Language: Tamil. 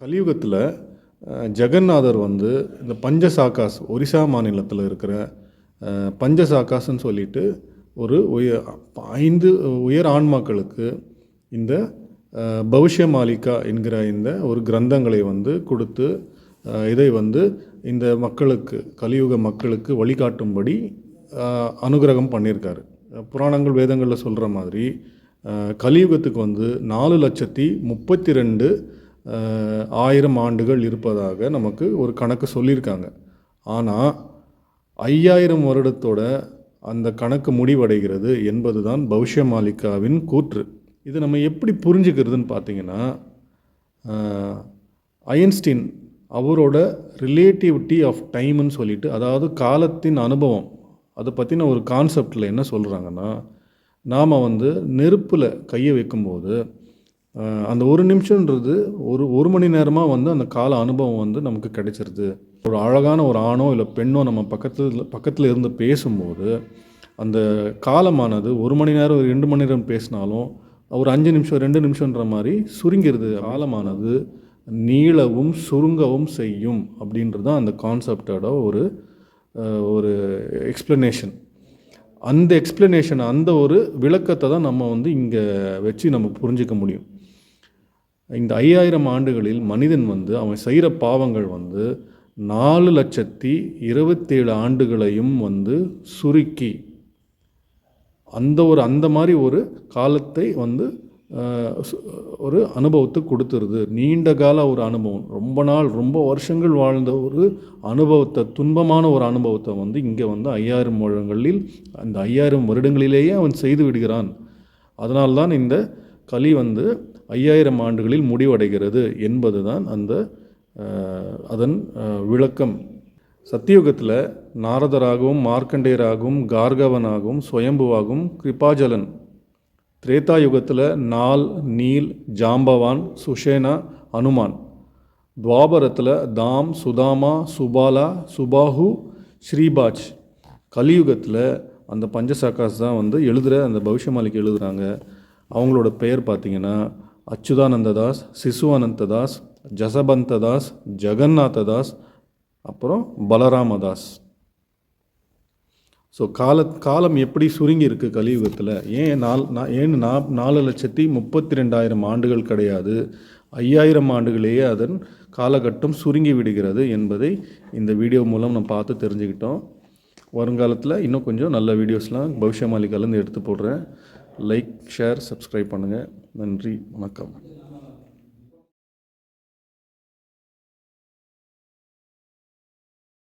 கலியுகத்தில் ஜெகநாதர் வந்து இந்த பஞ்சசாக்காஸ் ஒரிசா மாநிலத்தில் இருக்கிற பஞ்சசாக்காஸ்ன்னு சொல்லிட்டு ஒரு உயர் ஐந்து உயர் ஆன்மாக்களுக்கு இந்த பவிஷ்ய மாலிகா என்கிற இந்த ஒரு கிரந்தங்களை வந்து கொடுத்து இதை வந்து இந்த மக்களுக்கு கலியுக மக்களுக்கு வழிகாட்டும்படி அனுகிரகம் பண்ணியிருக்காரு. புராணங்கள் வேதங்களில் சொல்கிற மாதிரி கலியுகத்துக்கு வந்து நாலு லட்சத்தி முப்பத்தி ரெண்டு ஆயிரம் ஆண்டுகள் இருப்பதாக நமக்கு ஒரு கணக்கு சொல்லியிருக்காங்க. ஆனால் ஐயாயிரம் வருடத்தோட அந்த கணக்கு முடிவடைகிறது என்பது தான் பவிஷ்ய மாலிகாவின் கூற்று. இது நம்ம எப்படி புரிஞ்சுக்கிறதுன்னு பார்த்தீங்கன்னா ஐன்ஸ்டீன் அவரோட ரிலேட்டிவிட்டி ஆஃப் டைம்னு சொல்லிட்டு அதாவது காலத்தின் அனுபவம் அதை பற்றின ஒரு கான்செப்டில் என்ன சொல்கிறாங்கன்னா நாம் வந்து நெருப்பில் கையை வைக்கும்போது அந்த ஒரு நிமிஷன்றது ஒரு ஒரு மணி நேரமாக வந்து அந்த கால அனுபவம் வந்து நமக்கு கிடைச்சிருது. ஒரு அழகான ஒரு ஆணோ இல்லை பெண்ணோ நம்ம பக்கத்தில் பக்கத்தில் இருந்து பேசும்போது அந்த காலமானது ஒரு மணி நேரம் ஒரு ரெண்டு மணி நேரம் பேசினாலும் ஒரு அஞ்சு நிமிஷம் ரெண்டு நிமிஷன்ற மாதிரி சுருங்கிருது. காலமானது நீளவும் சுருங்கவும் செய்யும் அப்படின்றது தான் அந்த கான்செப்டோட ஒரு ஒரு எக்ஸ்ப்ளனேஷன் அந்த எக்ஸ்ப்ளனேஷன் அந்த ஒரு விளக்கத்தை தான் நம்ம வந்து இங்கே வச்சு நம்ம புரிஞ்சிக்க முடியும். இந்த ஐயாயிரம் ஆண்டுகளில் மனிதன் வந்து அவன் செய்கிற பாவங்கள் வந்து நாலு லட்சத்தி இருபத்தேழு ஆண்டுகளையும் வந்து சுருக்கி அந்த ஒரு அந்த மாதிரி ஒரு காலத்தை வந்து ஒரு அனுபவத்தை கொடுத்துருது. நீண்ட கால ஒரு அனுபவம். ரொம்ப நாள் ரொம்ப வருஷங்கள் வாழ்ந்த ஒரு அனுபவத்தை துன்பமான ஒரு அனுபவத்தை வந்து இங்கே வந்து ஐயாயிரம் வருடங்களில் அந்த ஐயாயிரம் வருடங்களிலேயே அவன் செய்து விடுகிறான். அதனால்தான் இந்த கலி வந்து ஐயாயிரம் ஆண்டுகளில் முடிவடைகிறது என்பது தான் அந்த அதன் விளக்கம். சத்தியுகத்தில் நாரதராகவும் மார்க்கண்டேயராகவும் கார்கவனாகவும் சுயம்புவாகவும் கிருபாஜலன். திரேதா யுகத்தில் நால் நீல் ஜாம்பவான் சுஷேனா அனுமான். துவாபரத்தில் தாம் சுதாமா சுபாலா சுபாஹு ஸ்ரீபாஜ். கலியுகத்தில் அந்த பஞ்சசாக்காஸ் தான் வந்து எழுதுகிற அந்த பவிஷ்யமாலிக்கு எழுதுகிறாங்க அவங்களோட பெயர் பார்த்தீங்கன்னா அச்சுதானந்ததாஸ் சிசுவானந்ததாஸ் ஜசபந்ததாஸ் ஜெகநாததாஸ் அப்புறம் பலராமதாஸ். ஸோ கால காலம் எப்படி சுருங்கி இருக்குது கலியுகத்தில்? ஏன் நால் நான் ஏன் நா நாலு லட்சத்தி முப்பத்தி ரெண்டாயிரம் ஆண்டுகள் கிடையாது? ஐயாயிரம் ஆண்டுகளேயே அதன் காலகட்டம் சுருங்கி விடுகிறது என்பதை இந்த வீடியோ மூலம் நம்ம பார்த்து தெரிஞ்சுக்கிட்டோம். வருங்காலத்தில் இன்னும் கொஞ்சம் நல்ல வீடியோஸ்லாம் பவிஷ்ய எடுத்து போடுறேன். லைக் ஷேர் சப்ஸ்கிரைப் பண்ணுங்கள் நன்றி வணக்கம்.